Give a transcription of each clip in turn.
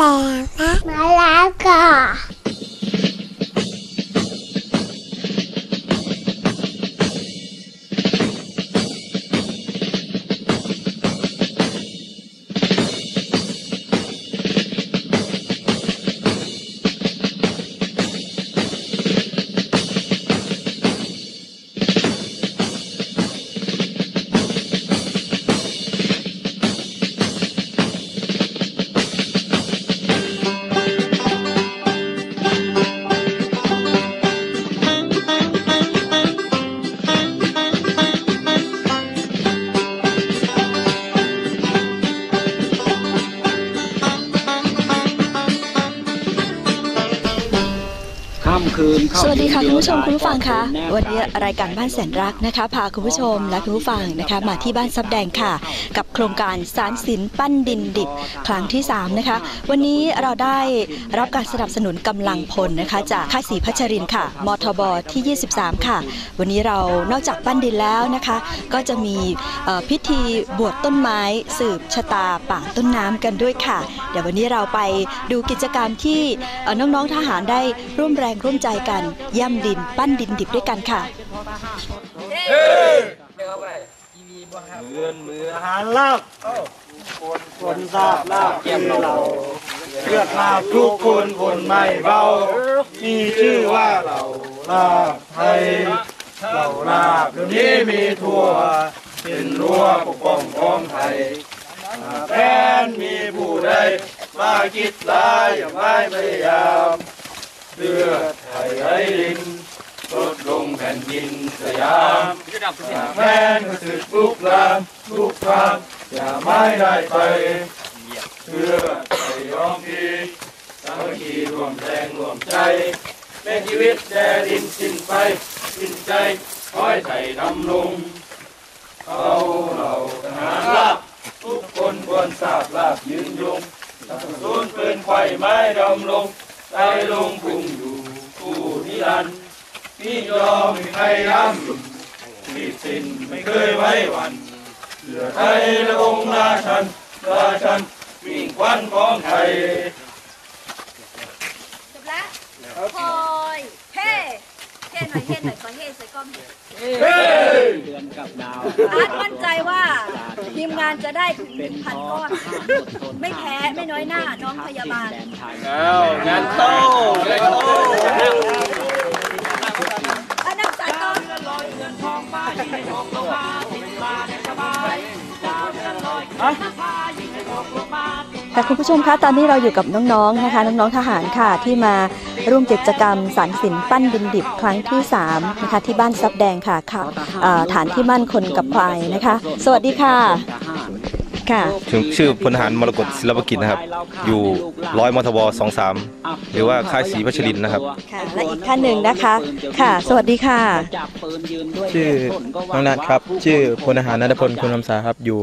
แต่ คืนสวัสดีค่ะคุณผู้ชมคุณผู้ฟังคะวันนี้รายการบ้านแสนรักนะคะ พาคุณผู้ชมและคุณผู้ฟังนะคะ มาที่บ้านซับแดงค่ะ กับโครงการสารสินปั้นดินดิบครั้งที่3นะคะวันนี้เราได้รับการสนับสนุนกำลังพลนะคะ จากค่ายศรีพัชรินค่ะมทบที่ 23 ค่ะ วันนี้เรานอกจากปั้นดินแล้วนะคะ ก็จะมีพิธีบวชต้นไม้สืบชะตาป่าต้นน้ำกันด้วยค่ะ เดี๋ยววันนี้เราไปดูกิจกรรมที่เอ่อน้องๆทหารได้ร่วมแรงร่วมใจกัน ย่ำดินปั้นดินดิบด้วยกันค่ะเงินมือหาลาบคนคนทราบลาบเกี่ยมเราเลือดลาบทุกคนคนไม่เบา มีชื่อว่าเราลาบไทยเราลาบเดี๋ยวนี้มีทั่ว เป็นรั้วปกป้องของไทยแฟนมีผู้ใดมาคิดร้ายอย่าไม่พยายาม เลือดไทยไร้ดินลดลงแผ่นดินสยามแฟนก็สึกลุกลามลุกลามอย่าไม่ได้ไป เพื่อไทยยอมพีสามัคคีรวมแรงรวมใจแม้ชีวิตแดดินสิ้นไปสิ้นใจคอยไทยดำลงเอาเราทหารลาบทุกคนควรทราบลาบยืนยงศูนย์ปืนไฟไม้ดำลง ใจลงพุ่งอยู่ผู้นิรันดร์นี่ยอมให้ใครรำที่สิ้นไม่เคยไว้วันเหลือไทยและองค์ราชันราชันวิ่งควันของไทยจบแล้วพลอยเฮ้เฮ้หน่อยเฮ้หน่อยขอเฮ้ใส่กล้องหน่อยเฮ้ยเดือนกับดาวอาร์ตมั่นใจว่า ทีมงานจะได้ถึงหนึ่งพันก้อน ไม่แพ้ไม่น้อยหน้าน้องพยาบาลแล้วงานโตงานโตอันนั้นสายกล้อง ค่ะคุณผู้ชมคะตอนนี้เราอยู่กับน้องๆนะคะ น้องๆทหารค่ะ ที่มาร่วมกิจกรรมสารสินปั้นดินดิบครั้งที่3นะคะที่บ้านซับแดงค่ะค่ะเอ่อฐานที่มั่นคนกับควายนะคะ สวัสดีค่ะค่ะชื่อชื่อพลทหารมรกตศิลปกิจนะครับ อยู่ร้อยมทบ23หรือว่าค่ายศรีพัชรินทร์นะครับค่ะและอีกท่านหนึ่งนะคะค่ะ สวัสดีค่ะ ชื่อน้องนัทครับ ชื่อพลทหารนัทพลคุณคำสาครับอยู่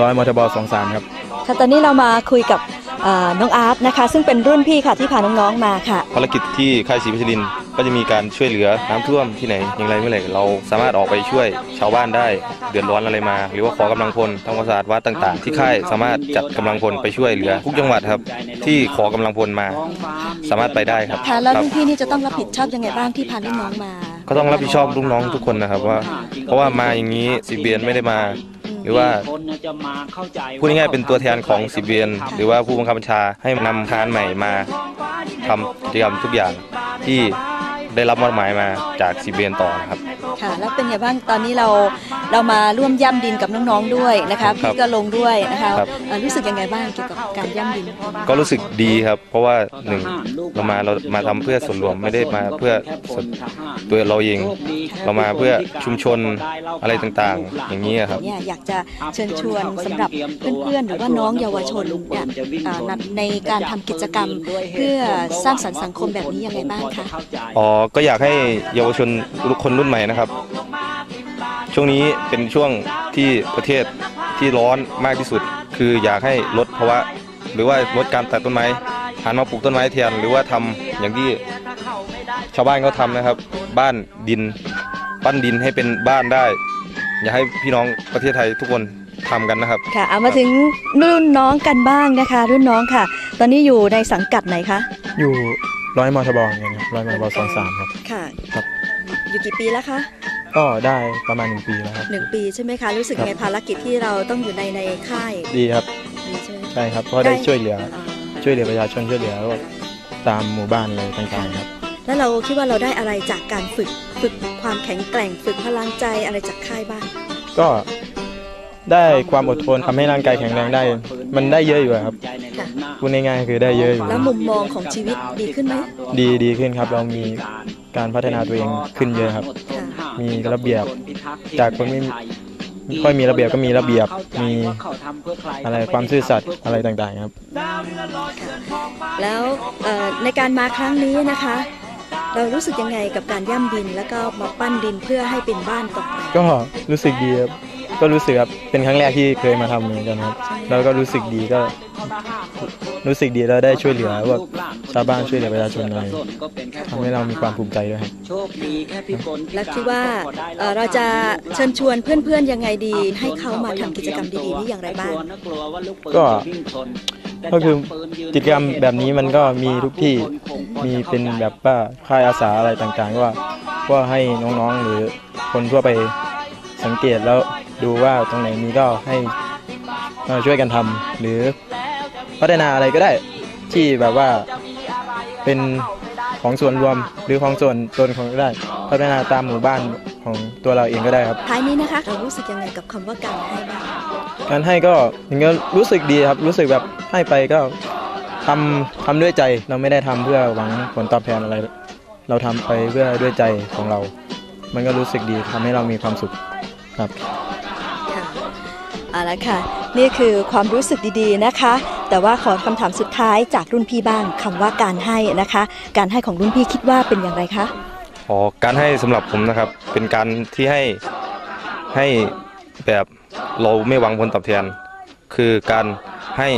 ร้อยมทบสองสามครับ ค่ะตอนนี้เรามาคุยกับเอ่อน้องอาร์ตนะคะ ซึ่งเป็นรุ่นพี่ค่ะที่พาน้องๆมาค่ะ ภารกิจที่ค่ายศรีพัชรินทร์ก็จะมีการช่วยเหลือน้ำท่วมที่ไหนอย่างไรเมื่อไหร่เราสามารถออกไปช่วยชาวบ้านได้ เดือดร้อนอะไรมา หรือว่าขอกำลังพลทำความสะอาดวัดต่าง ๆ ที่ค่ายสามารถจัดกำลังพลไปช่วยเหลือทุกจังหวัดครับ ที่ขอกำลังพลมา สามารถไปได้ครับค่ะแล้วครับรุ่นพี่นี่จะต้องรับผิดชอบยังไงบ้างที่พาลูกน้องมา ก็ต้องรับผิดชอบลูกน้องทุกคนนะครับว่า เพราะว่ามาอย่างนี้สิบเบียนไม่ได้มา หรือว่าพูดง่ายๆเป็นตัวแทนของสิบเบียนหรือว่าผู้บังคับบัญชาให้นำทหารใหม่มาทำกิจกรรมทุกอย่างที่ได้รับมอบหมายมาจากสิบเบียนต่อนะครับ ค่ะ แล้วเป็นไงบ้างตอนนี้เราเรามาร่วมย่ำดินกับน้องๆด้วยนะคะพี่ก็ลงด้วยนะคะครับ เอ่อรู้สึกยังไงบ้างเกี่ยวกับการย่ำดิน ก็รู้สึกดีครับ เพราะว่าหนึ่งเรามาเรามาทำเพื่อส่วนรวมไม่ได้มาเพื่อส่วนตัวเราเอง เรามาเพื่อชุมชนอะไรต่างๆ อย่างนี้ครับ เนี่ยอยากจะเชิญชวนสำหรับเพื่อนๆ หรือว่าน้องเยาวชนเนี่ยเอ่อในการทำกิจกรรมเพื่อสร้างสรรค์สังคมแบบนี้ยังไงบ้างคะ อ๋อ ก็อยากให้เยาวชนคนรุ่นใหม่นะครับช่วงนี้เป็นช่วงที่ประเทศที่ร้อนมากที่สุด คืออยากให้ลดภาวะหรือว่าลดการตัดต้นไม้หันมาปลูกต้นไม้แทนหรือว่าทำอย่างที่ชาวบ้านเขาทำนะครับ บ้านดินปั้นดินให้เป็นบ้านได้ อยากให้พี่น้องประเทศไทยทุกคนททำกันนะครับค่ะเอามาถึงรุ่นน้องกันบ้างนะคะ รุ่นน้องค่ะ ตอนนี้อยู่ในสังกัดไหนคะอยู่ร้อยมอทบเหมือนกันครับร้อยมอทบสองสามครับค่ะครับ อยู่กี่ปีแล้วคะก็ได้ประมาณหนึ่งปีแล้วครับหนึ่งปีใช่ไหมคะรู้สึกครับไงภารกิจที่เราต้องอยู่ในในค่ายดีครับดีใช่ไหมใช่ครับเพราะได้ช่วยเหลืออ่าช่วยเหลือประชาชนช่วยเหลือพวกตามหมู่บ้านอะไรต่างๆครับ แล้วเราคิดว่าเราได้อะไรจากการฝึกฝึกความแข็งแกร่งฝึกพลังใจอะไรจากค่ายบ้างก็ได้ความอดทนทำให้ร่างกายแข็งแรงได้ มันได้เยอะอยู่ครับค่ะพูดง่ายๆคือได้เยอะอยู่แล้วมุมมองของชีวิตดีขึ้นไหมดีดีขึ้นครับเรามี การพัฒนาตัวเองขึ้นเยอะครับค่ะมีระเบียบจากคนไม่ไม่ค่อยมีระเบียบก็มีระเบียบมีอะไรความซื่อสัตย์อะไรต่างๆครับ แล้วเอ่อในการมาครั้งนี้นะคะ เรารู้สึกยังไงกับการย่ำดินแล้วก็มาปั้นดินเพื่อให้เป็นบ้านต่อไปก็รู้สึกดีครับก็รู้สึกครับเป็นครั้งแรกที่เคยมาทำเหมือนกันครับ แล้วก็รู้สึกดีก็ รู้สึกดีแล้วได้ช่วยเหลือพวกชาวบ้านช่วยเหลือประชาชนอะไรทำให้เรามีความภูมิใจด้วยครับโชคดีแค่พี่กลและคิดว่าเอ่อเราจะเชิญชวนเพื่อนๆยังไงดี ให้เขามาทำกิจกรรมดีๆนี้อย่างไรบ้างก็ก็คือกิจกรรมแบบนี้มันก็มีทุกที่มีเป็นแบบว่าค่ายอาสาอะไรต่างๆ ว่าว่าให้น้องๆหรือคนทั่วไปสังเกตแล้วดูว่าตรงไหนมีก็ให้เอ่อช่วยกันทำหรือ พัฒนาอะไรก็ได้ ที่แบบว่าเป็นของส่วนรวมหรือของส่วนตนของก็ได้พัฒนาตามหมู่บ้านของตัวเราเองก็ได้ครับท้ายนี้นะคะเรารู้สึกยังไงกับคำว่าการให้บ้างการให้ก็ถึงก็รู้สึกดีครับรู้สึกแบบให้ไปก็ทำทำด้วยใจเราไม่ได้ทำเพื่อหวังผลตอบแทนอะไร เราทำไปเพื่อด้วยใจของเรา มันก็รู้สึกดีทำให้เรามีความสุขครับค่ะ เอาละค่ะ นี่คือความรู้สึกดีๆนะคะ แต่ว่าขอคำถามสุดท้ายจากรุ่นพี่บ้างคำว่าการให้นะคะ การให้ของรุ่นพี่คิดว่าเป็นอย่างไรคะอ๋อการให้สำหรับผมนะครับ เป็นการที่ให้ให้แบบเราไม่หวังผลตอบแทน คือการให้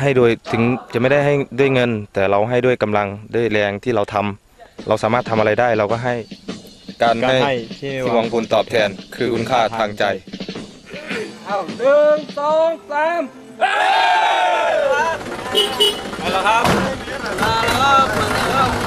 ให้โดยถึงจะไม่ได้ให้ด้วยเงิน แต่เราให้ด้วยกำลังด้วยแรงที่เราทำเราสามารถทำอะไรได้เราก็ให้การการให้ให้ที่ที่หวังผลตอบแทน คือคุณค่าทางใจ เอาหนึ่งสองสามไปแล้วครับมาแล้วครับมาแล้ว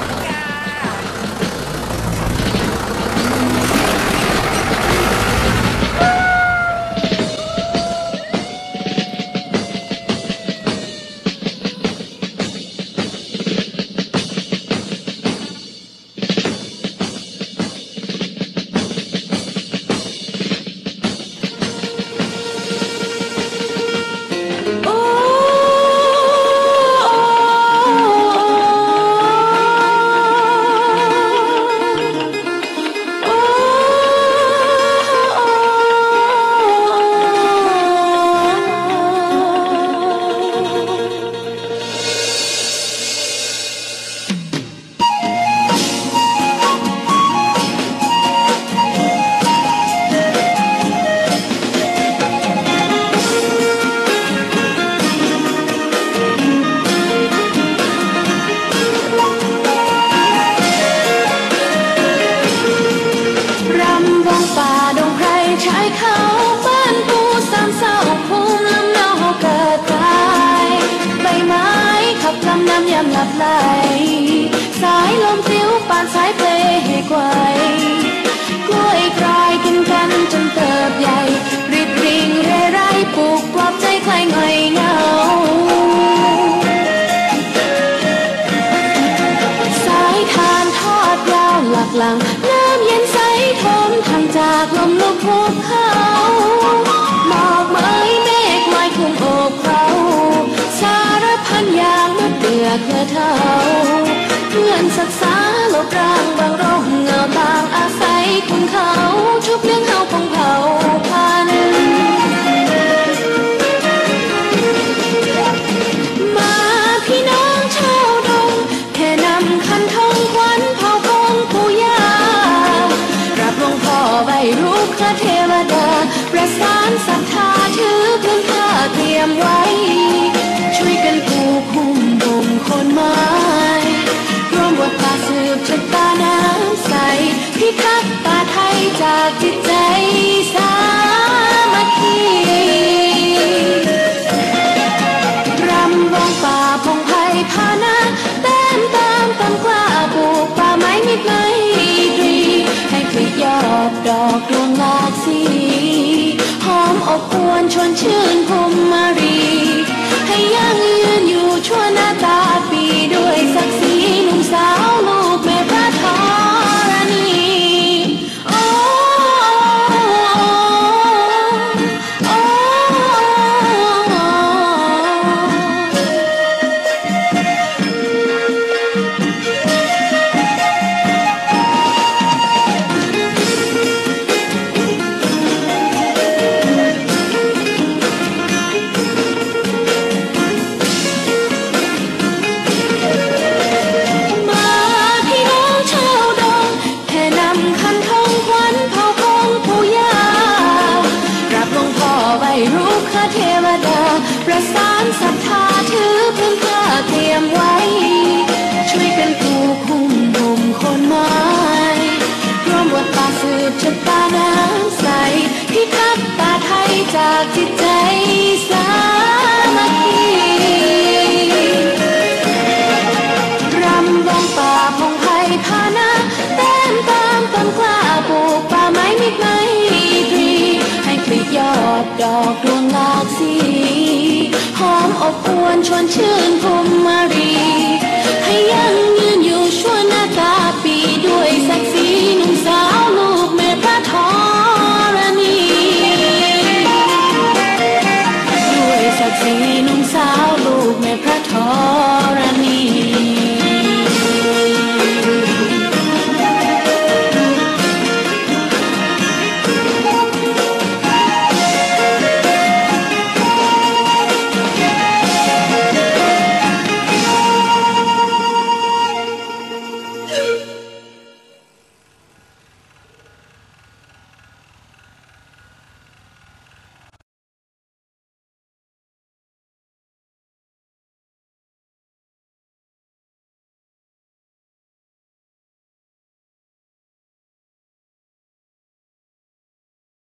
ำน้ำยำหลับไหลสายลม อบอวนชวนชื่นพมมา นำคันทองขวัญเผาคงผู้ยารับหลวงพ่อใบรูปข้าเทวดา ประสานศรัทธาถือพื้นผ้าเตรียมไว้ ช่วยกันผูกคุ้มบุมคนไม้ร่วมบทป่าสืบชะตาน้ำใสพิทักษ์ป่าไทยจากจิตใจสา อกดวงหลากสีหอมอบอวนชวนชื่นภูมิมารี ให้ยั่งยืนอยู่ชั่วหน้าตาปีด้วยศักดิ์ศรีหนุ่มสาวลูกแม่พระธรณี ด้วยศักดิ์ศรีหนุ่ม